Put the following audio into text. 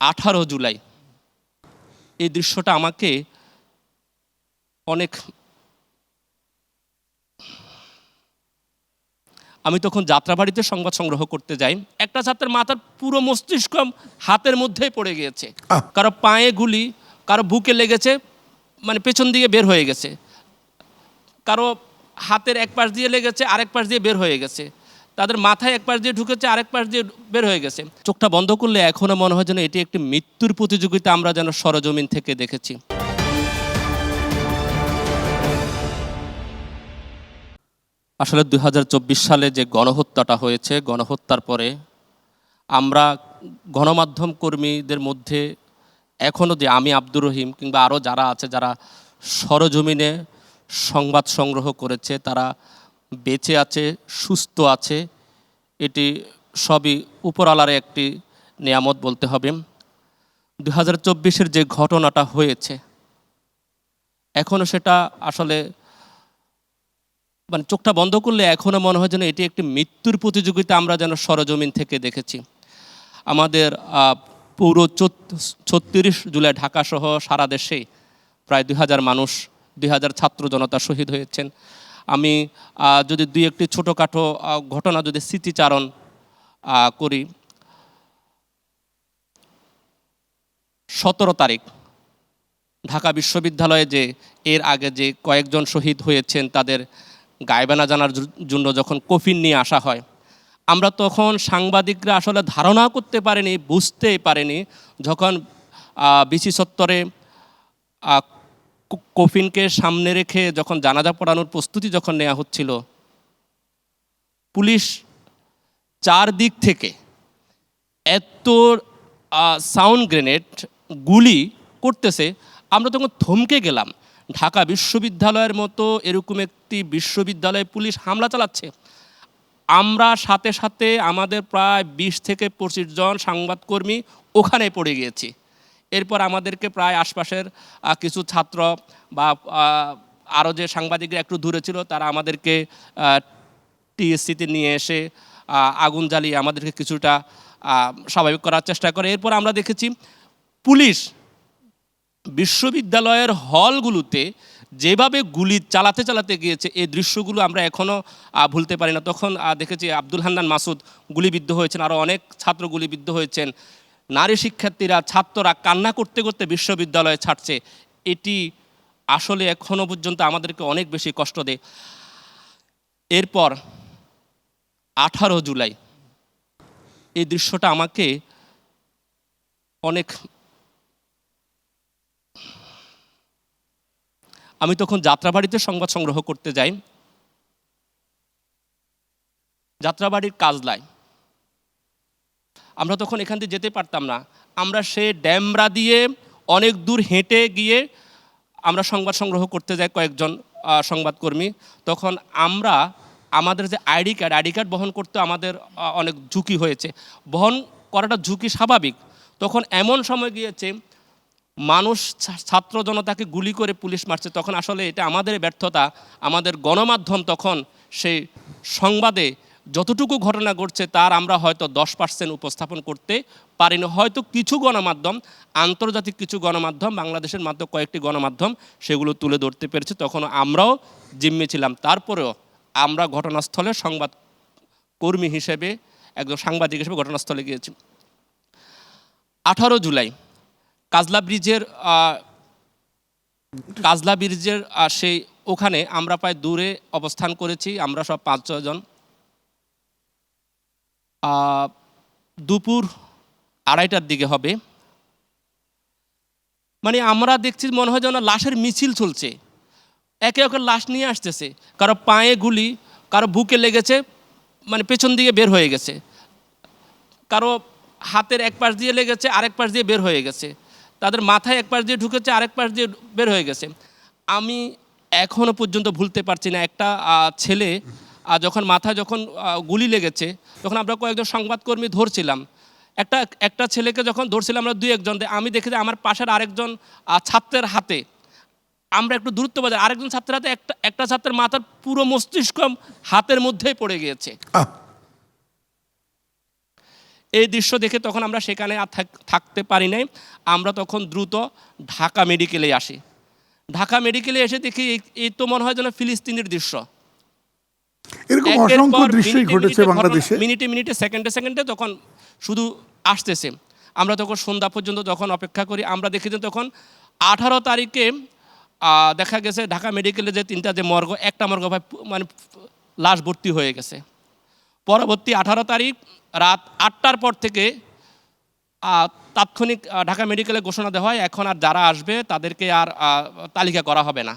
আঠারো জুলাই। এই দৃশ্যটা আমাকে অনেক আমি তখন যাত্রাবাড়িতে সংবাদ সংগ্রহ করতে যাই। একটা ছাত্রের মাথার পুরো মস্তিষ্ক হাতের মধ্যেই পড়ে গিয়েছে। কারও পায়ে গুলি কারও বুকে লেগেছে মানে পেছন দিকে বের হয়ে গেছে। কারও হাতের এক পাশ দিয়ে লেগেছে আরেক পাশ দিয়ে বের হয়ে গেছে। তাদের মাথায় এক পাশ দিয়ে ঢুকেছে, আরেক পাশ দিয়ে বের হয়ে গেছে। চোখটা বন্ধ করলে এখনও মনে হয় যেন এটি একটি মৃত্যুর প্রতিযোগিতা আমরা যেন সরজমিন থেকে দেখেছি। আসলে দু হাজার চব্বিশ সালে যে গণহত্যাটা হয়েছে, গণহত্যার পরে আমরা গণমাধ্যম কর্মীদের মধ্যে এখনও যে আমি আব্দুর রহিম কিংবা আরও যারা আছে, যারা সরজমিনে সংবাদ সংগ্রহ করেছে, তারা বেঁচে আছে, সুস্থ আছে, এটি সবই উপরওয়ালার একটি নিয়ামত বলতে হবে। দু হাজার চব্বিশের যে ঘটনাটা হয়েছে এখনও সেটা আসলে মানে চোখটা বন্ধ করলে এখনও মনে হয় যেন এটি একটি মৃত্যুর প্রতিযোগিতা আমরা যেন সরজমিন থেকে দেখেছি। আমাদের পৌর ছত্রিশ জুলাই ঢাকাসহ সারা দেশে প্রায় দুই হাজার মানুষ, দুই হাজার ছাত্র জনতা শহীদ হয়েছেন। আমি যদি দুই একটি ছোটোখাটো ঘটনা যদি স্মৃতিচারণ করি। সতেরো তারিখ, ঢাকা বিশ্ববিদ্যালয়ে যে, এর আগে যে কয়েকজন শহীদ হয়েছেন, তাদের গায়বানা জানার জন্য যখন কফিন নিয়ে আসা হয়, আমরা তখন সাংবাদিকরা আসলে ধারণা করতে পারেনি, বুঝতে পারেনি, যখন বিসি সত্তরে কফিনকে সামনে রেখে যখন জানাজা পড়ানোর প্রস্তুতি যখন নেওয়া হচ্ছিল, পুলিশ চার দিক থেকে এত সাউন্ড গ্রেনেড গুলি করতেছে। আমরা তখন থমকে গেলাম। ঢাকা বিশ্ববিদ্যালয়ের মতো এরকম একটি বিশ্ববিদ্যালয়ে পুলিশ হামলা চালাচ্ছে। আমরা সাথে সাথে আমাদের প্রায় বিশ থেকে পঁচিশ জন সংবাদকর্মী ওখানে পড়ে গিয়েছি। এরপর আমাদেরকে প্রায় আশপাশের কিছু ছাত্র বা আরও যে সাংবাদিকরা একটু দূরে ছিল, তারা আমাদেরকে টিএসসিতে নিয়ে এসে আগুন জ্বালিয়ে আমাদেরকে কিছুটা স্বাভাবিক করার চেষ্টা করে। এরপর আমরা দেখেছি পুলিশ বিশ্ববিদ্যালয়ের হলগুলোতে যেভাবে গুলি চালাতে চালাতে গিয়েছে, এই দৃশ্যগুলো আমরা এখনও ভুলতে পারি না। তখন দেখেছি আব্দুল হান্নান মাসুদ গুলিবিদ্ধ হয়েছেন আরও অনেক ছাত্র গুলিবিদ্ধ হয়েছেন। নারী শিক্ষার্থীরা, ছাত্ররা কান্না করতে করতে বিশ্ববিদ্যালয়ে ছাড়ছে। এটি আসলে এখনও পর্যন্ত আমাদেরকে অনেক বেশি কষ্ট দেয়। এরপর আঠারো জুলাই। এই দৃশ্যটা আমাকে অনেক আমি তখন যাত্রাবাড়িতে সংবাদ সংগ্রহ করতে যাই। যাত্রাবাড়ির কাজলায় আমরা তখন এখান থেকে যেতে পারতাম না। আমরা সে ড্যামরা দিয়ে অনেক দূর হেঁটে গিয়ে আমরা সংবাদ সংগ্রহ করতে যাই কয়েকজন সংবাদকর্মী। তখন আমরা আমাদের যে আইডি কার্ড আইডি কার্ড বহন করতে আমাদের অনেক ঝুঁকি হয়েছে। বহন করাটা ঝুঁকি স্বাভাবিক। তখন এমন সময় গিয়েছে, মানুষ ছাত্র জনতাকে গুলি করে পুলিশ মারছে। তখন আসলে এটা আমাদের ব্যর্থতা, আমাদের গণমাধ্যম তখন সেই সংবাদে যতটুকু ঘটনা ঘটছে তার আমরা হয়তো দশ পার্সেন্ট উপস্থাপন করতে পারিনি। হয়তো কিছু গণমাধ্যম, আন্তর্জাতিক কিছু গণমাধ্যম, বাংলাদেশের মাত্র কয়েকটি গণমাধ্যম সেগুলো তুলে ধরতে পেরেছে। তখন আমরাও জিম্মে ছিলাম। তারপরেও আমরা ঘটনাস্থলে সংবাদ কর্মী হিসেবে, একজন সাংবাদিক হিসেবে ঘটনাস্থলে গিয়েছি। আঠারো জুলাই, কাজলা ব্রিজের কাজলা ব্রিজের সেই ওখানে আমরা প্রায় দূরে অবস্থান করেছি। আমরা সব পাঁচ ছজন দুপুর আড়াইটার দিকে হবে। মানে আমরা দেখছি মনে হয় যেন লাশের মিছিল চলছে। একে একে লাশ নিয়ে আসতেছে। কারও পায়ে গুলি, কারও বুকে লেগেছে মানে পেছন দিকে বের হয়ে গেছে। কারও হাতের এক পাশ দিয়ে লেগেছে, আরেক পাশ দিয়ে বের হয়ে গেছে। তাদের মাথায় এক পাশ দিয়ে ঢুকেছে, আরেক পাশ দিয়ে বের হয়ে গেছে। আমি এখনও পর্যন্ত ভুলতে পারছি না। একটা ছেলে আহ, যখন মাথায় যখন গুলি লেগেছে তখন আমরা কয়েকজন সংবাদকর্মী ধরছিলাম। একটা একটা ছেলেকে যখন ধরছিলাম আমরা দুই একজন আমি দেখি যে আমার পাশের আরেকজন ছাত্রের হাতে। আমরা একটু দূরত্ব বাজার আরেকজন ছাত্রের হাতে একটা একটা ছাত্রের মাথার পুরো মস্তিষ্ক হাতের মধ্যেই পড়ে গিয়েছে। এই দৃশ্য দেখে তখন আমরা সেখানে আর থাক- থাকতে পারি নাই। আমরা তখন দ্রুত ঢাকা মেডিকেলে আসি। ঢাকা মেডিকেলে এসে দেখি এই- এই তো মনে হয় যেন ফিলিস্তিনের দৃশ্য। এরকম অসংখ্য দৃশ্যই ঘটেছে বাংলাদেশে। মিনিটে মিনিটে সেকেন্ডে সেকেন্ডে তখন শুধু আসতেছে আমরা তখন সন্ধ্যা পর্যন্ত যখন অপেক্ষা করি আমরা দেখি যে তখন আঠারো তারিখে দেখা গেছে ঢাকা মেডিকেলে যে তিনটা যে মর্গ একটা মর্গ ভাই মানে লাশ ভর্তি হয়ে গেছে। পরবর্তী আঠারো তারিখ রাত আটটার পর থেকে আহ, তাৎক্ষণিক ঢাকা মেডিকেলে ঘোষণা দেওয়া হয় এখন আর যারা আসবে তাদেরকে আর তালিকা করা হবে না।